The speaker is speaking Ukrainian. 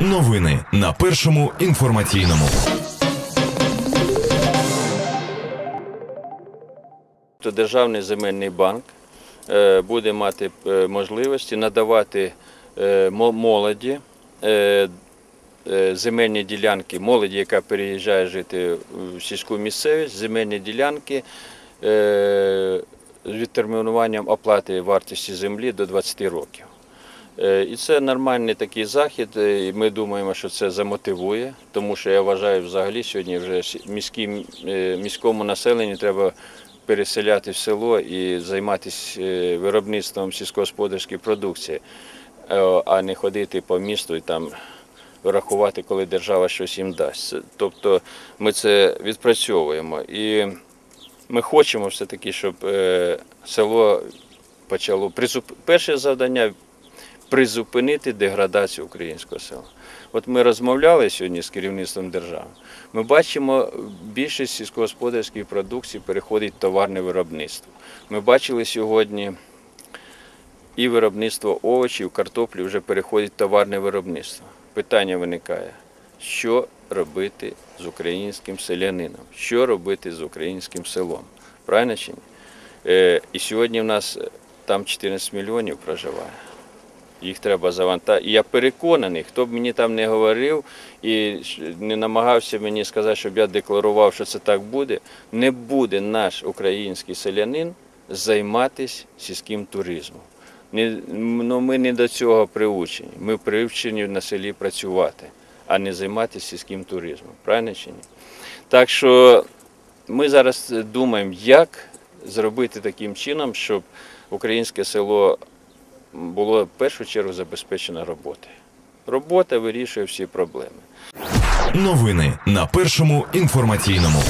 Новини на першому інформаційному. Державний земельний банк е, буде мати е, можливості надавати е, молоді земельні ділянки, молоді, яка переїжджає жити в сільську місцевість, земельні ділянки з відтермінуванням оплати вартості землі до 20 років. Е, І це нормальний такий захід. е, І ми думаємо, що це замотивує, тому що я вважаю, взагалі сьогодні вже міським, е, міському населенню треба переселяти в село і займатися виробництвом сільськогосподарської продукції, а не ходити по місту і там рахувати, коли держава щось їм дасть. Тобто ми це відпрацьовуємо. І ми хочемо все-таки, щоб село почало. Перше завдання призупинити деградацію українського села. От ми розмовляли сьогодні з керівництвом держави. Ми бачимо, більшість сільськогосподарської продукції переходить в товарне виробництво. Ми бачили сьогодні і виробництво овочів, картоплі вже переходить в товарне виробництво. Питання виникає, що робити з українським селянином, що робити з українським селом. Правильно чи ні? Е, і сьогодні в нас е, там 14 мільйонів проживає. Їх треба завантажити. Я переконаний, хто б мені там не говорив і не намагався мені сказати, щоб я декларував, що це так буде, не буде наш український селянин займатися сільським туризмом. Не, ну, ми не до цього приучені. Ми приучені на селі працювати, а не займатися сільським туризмом. Правильно чи ні? Так що ми зараз думаємо, як зробити таким чином, щоб українське село було в першу чергу забезпечено роботи. Робота вирішує всі проблеми. Новини на першому інформаційному.